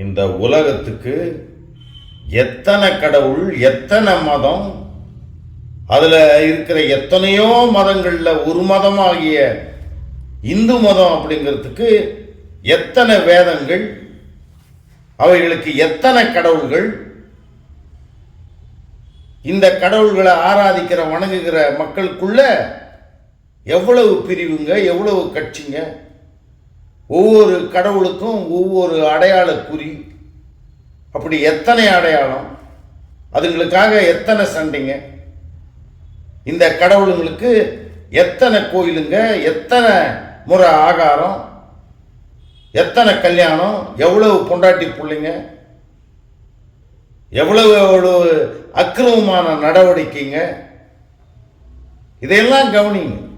இந்த உலகத்துக்கு எத்தனை கடவுள் எத்தனை மதம் அதில் இருக்கிற எத்தனையோ மதங்களில் ஒரு மதமாகிய இந்து மதம் அப்படிங்கிறதுக்கு எத்தனை வேதங்கள் அவைகளுக்கு எத்தனை கடவுள்கள் இந்த கடவுள்களை ஆராதிக்கிற வணங்குகிற மக்களுக்குள்ள எவ்வளவு பிரிவுங்க எவ்வளவு கட்சிங்க ஒவ்வொரு கடவுளுக்கும் ஒவ்வொரு அடையாள குறி அப்படி எத்தனை அடையாளம்? அதுங்களுக்காக எத்தனை சண்டைங்க? இந்த கடவுளுங்களுக்கு எத்தனை கோயிலுங்க? எத்தனை முறை ஆகாரம்? எத்தனை கல்யாணம்? எவ்வளவு பொண்டாட்டி பிள்ளைங்க? எவ்வளவு எவ்வளவு அக்கிரமமான நடவடிக்கைங்க? இதையெல்லாம் கவனிங்க.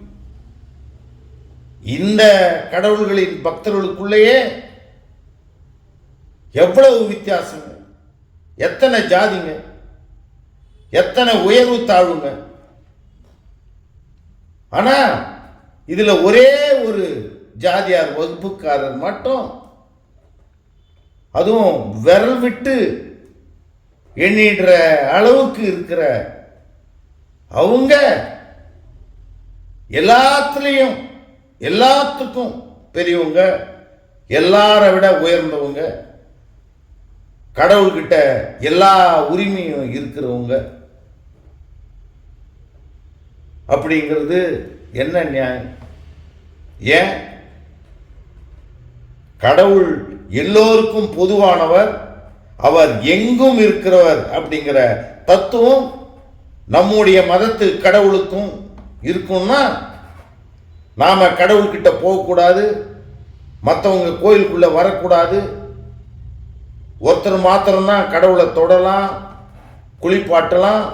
இந்த கடவுள்களின் பக்தர்களுக்குள்ளேயே எவ்வளவு வித்தியாசங்க எத்தனை ஜாதிங்க? எத்தனை உயர்வு தாழ்வுங்க? ஆனா இதுல ஒரே ஒரு ஜாதியார் வகுப்புக்காரர் மட்டும். அதுவும் விரல் விட்டு எண்ணிடுற அளவுக்கு இருக்கிற அவங்க எல்லாத்துலேயும் எல்லாத்துக்கும் பெரியவங்க எல்லாரை விட உயர்ந்தவங்க கடவுள்கிட்ட எல்லா உரிமையும் இருக்கிறவங்க. அப்படிங்கிறது என்ன நியாயம்? ஏன்? கடவுள் எல்லோருக்கும் பொதுவானவர் அவர் எங்கும் இருக்கிறவர் அப்படிங்கிற தத்துவம் நம்முடைய மதத்து கடவுளுக்கும் இருக்கும்னா நாம் கடவுள்கிட்ட போகக்கூடாது மற்றவங்க கோயிலுக்குள்ளே வரக்கூடாது. ஒருத்தர் மாத்திரம்தான் கடவுளை தொடலாம் குளிப்பாட்டலாம்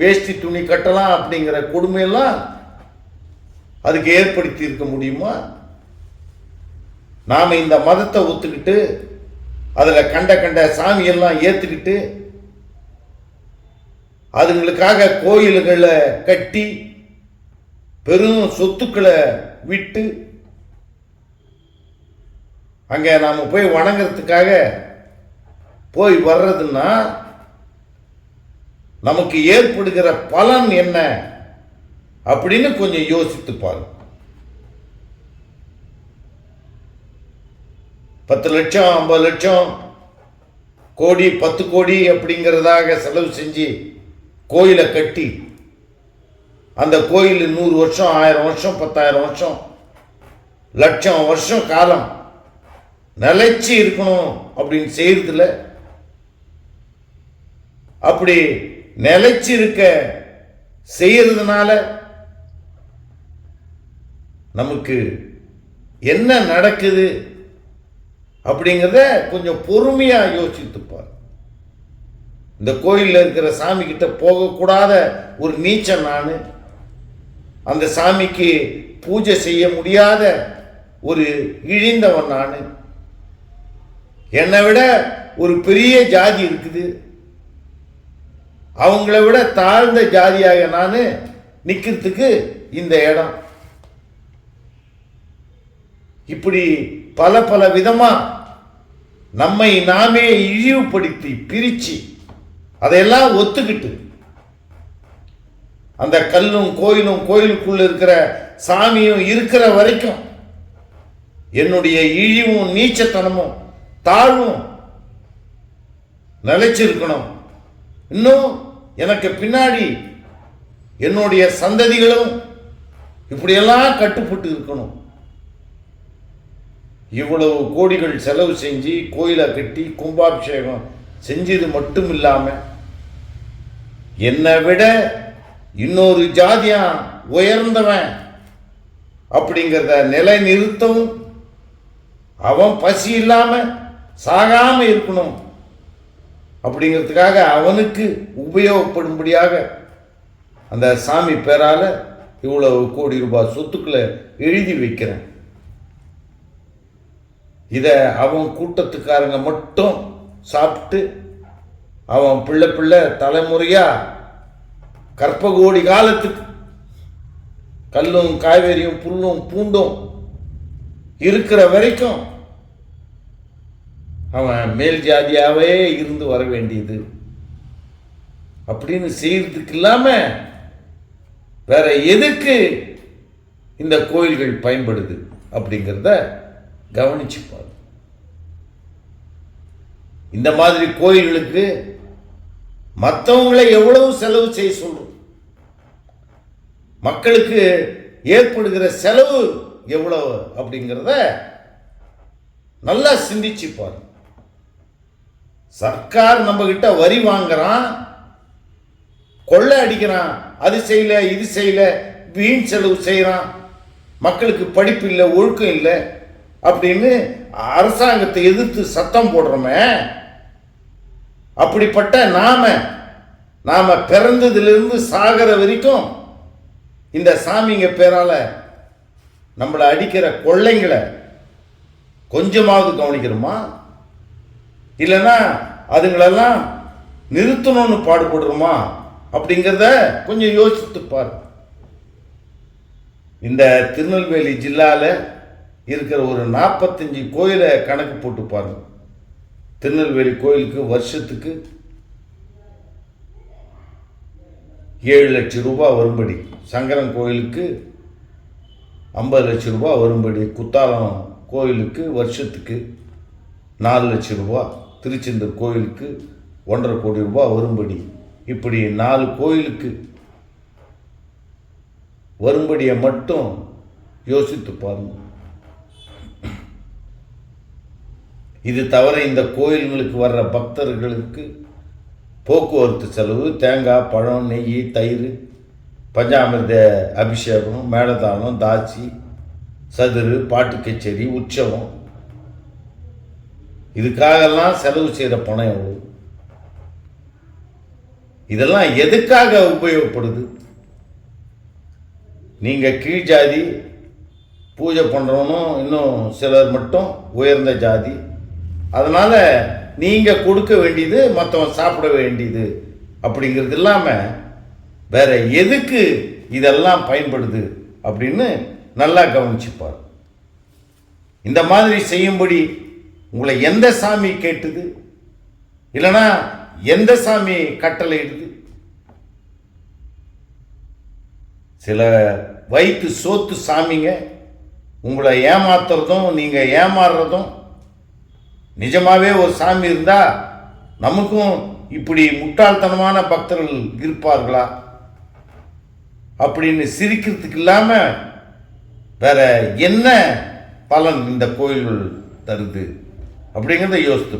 வேஷ்டி துணி கட்டலாம் அப்படிங்கிற கொடுமையெல்லாம் அதுக்கு ஏற்படுத்தி இருக்க முடியுமா? நாம் இந்த மதத்தை ஒத்துக்கிட்டு அதில் கண்ட கண்ட சாமியெல்லாம் ஏற்றுக்கிட்டு அதுங்களுக்காக கோயில்களை கட்டி பெரும் சொத்துக்களை விட்டு அங்கே நாம் போய் வணங்குறதுக்காக போய் வர்றதுன்னா நமக்கு ஏற்படுகிற பலன் என்ன அப்படின்னு கொஞ்சம் யோசித்து பாருங்க. பத்து லட்சம் ஐம்பது லட்சம் கோடி பத்து கோடி அப்படிங்கிறதாக செலவு செஞ்சு கோயிலை கட்டி அந்த கோயில் நூறு வருஷம் ஆயிரம் வருஷம் பத்தாயிரம் வருஷம் லட்சம் வருஷம் காலம் நிலைச்சி இருக்கணும் அப்படின்னு செய்யறதில்ல அப்படி நிலைச்சி இருக்க செய்யறதுனால நமக்கு என்ன நடக்குது அப்படிங்கிறத கொஞ்சம் பொறுமையாக யோசித்துப்பார் இந்த கோயிலில் இருக்கிற சாமி கிட்ட போகக்கூடாத ஒரு நீச்சம் நான் அந்த சாமிக்கு பூஜை செய்ய முடியாத ஒரு இழிந்தவன் நான். என்னை விட ஒரு பெரிய ஜாதி இருக்குது. அவங்கள விட தாழ்ந்த ஜாதியாக நான் நிற்கிறதுக்கு இந்த இடம். இப்படி பல பல விதமாக நம்மை நாமே இழிவுபடுத்தி பிரித்து அதையெல்லாம் ஒத்துக்கிட்டு அந்த கல்லும் கோயிலும் கோயிலுக்குள்ள இருக்கிற சாமியும் இருக்கிற வரைக்கும் என்னுடைய இழிவும் நீச்சத்தனமும் தாழ்வும் நிலைச்சிருக்கணும். இன்னும் எனக்கு பின்னாடி என்னுடைய சந்ததிகளும் இப்படியெல்லாம் கட்டுப்பட்டு இருக்கணும். இவ்வளவு கோடிகள் செலவு செஞ்சு கோயிலை கட்டி கும்பாபிஷேகம் செஞ்சது மட்டும் இல்லாமல் என்னை விட இன்னொரு ஜாதியாக உயர்ந்தவன் அப்படிங்கிறத நிலை நிறுத்தவும் அவன் பசி இல்லாமல் சாகாமல் இருக்கணும் அப்படிங்கிறதுக்காக அவனுக்கு உபயோகப்படும்படியாக அந்த சாமி பேரால் இவ்வளவு கோடி ரூபாய் சொத்துக்களை எழுதி வைக்கிறேன். இதை அவன் கூட்டத்துக்காரங்க மட்டும் சாப்பிட்டு அவன் பிள்ளை பிள்ளை தலைமுறையாக கற்பகோடி காலத்துக்கு கல்லும் காய்கறியும் புல்லும் பூண்டும் இருக்கிற வரைக்கும் அவன் மேல் ஜாதியாவே இருந்து வர வேண்டியது. அப்படின்னு செய்யறதுக்கு இல்லாம வேற எதுக்கு இந்த கோயில்கள் பயன்படுது அப்படிங்கிறத கவனிச்சு பாரு இந்த மாதிரி கோயில்களுக்கு மற்றவங்களை எவ்வளவு செலவு செய்ய சொல்றோம் மக்களுக்கு ஏற்படுகிற செலவு எவ்வளவு அப்படிங்கிறத நல்லா சிந்திச்சு பாரு சர்க்கார் நம்ம கிட்ட வரி வாங்குறான் கொள்ளை அடிக்கிறான் அது செய்யல இது செய்யல வீண் செலவு செய்கிறான் மக்களுக்கு படிப்பு இல்லை ஒழுக்கம் இல்லை அப்படின்னு அரசாங்கத்தை எதிர்த்து சத்தம் போடுறோமே அப்படிப்பட்ட நாம நாம பிறந்ததுலேருந்து சாகிற வரைக்கும் இந்த சாமிங்க பேரால நம்மளை அடிக்கிற கொள்ளைங்களை கொஞ்சமாவது கவனிக்கிறோமா இல்லைன்னா அதுங்களெல்லாம் நிறுத்தணும்னு பாடுபடுறோமா அப்படிங்கிறத கொஞ்சம் யோசித்து பாரு. இந்த திருநெல்வேலி ஜில்லாவில் இருக்கிற ஒரு நாற்பத்தஞ்சு கோயிலை கணக்கு போட்டு பாருங்க. திருநெல்வேலி கோயிலுக்கு வருஷத்துக்கு ஏழு லட்சம் ரூபாய் வரும்படி. சங்கரன் கோயிலுக்கு ஐம்பது லட்சம் ரூபாய் வரும்படி. குத்தாலம் கோயிலுக்கு வருஷத்துக்கு நாலு லட்சம் ரூபா. திருச்செந்தூர் கோயிலுக்கு ஒன்றரை கோடி ரூபாய் வரும்படி. இப்படி நாலு கோயிலுக்கு வரும்படியை மட்டும் யோசித்து பாருங்க. இது தவிர இந்த கோயில்களுக்கு வர்ற பக்தர்களுக்கு போக்குவரத்து செலவு தேங்காய் பழம் நெய் தயிர் பஞ்சாமிர்த அபிஷேகம் மேலதானம் தாச்சி சதுரு பாட்டு கச்சேரி உற்சவம். இதுக்காகலாம் செலவு செய்கிற பணம் எவ்வளவு? இதெல்லாம் எதுக்காக உபயோகப்படுது? நீங்கள் கீழ் ஜாதி பூஜை பண்ணுறவனும் இன்னும் சிலர் மட்டும் உயர்ந்த ஜாதி. அதனால் நீங்கள் கொடுக்க வேண்டியது மற்றவன் சாப்பிட வேண்டியது. அப்படிங்கிறது இல்லாமல் வேற எதுக்கு இதெல்லாம் பயன்படுது அப்படின்னு நல்லா கவனிச்சுப்பார். இந்த மாதிரி செய்யும்படி உங்களை எந்த சாமி கேட்டுது? இல்லைன்னா எந்த சாமி கட்டளையிடுது சில வயிற்று சோத்து சாமிங்க உங்களை ஏமாத்துறதும் நீங்கள் ஏமாறுறதும் நிஜமாகவே ஒரு சாமி இருந்தால் நமக்கும் இப்படி முட்டாள்தனமான பக்தர்கள் இருப்பார்களா? அப்படின்னு சிரிக்கிறதுக்கு இல்லாமல் வேற என்ன பலன் இந்த கோயில்கள் தருது? அப்படிங்கிறத யோசித்து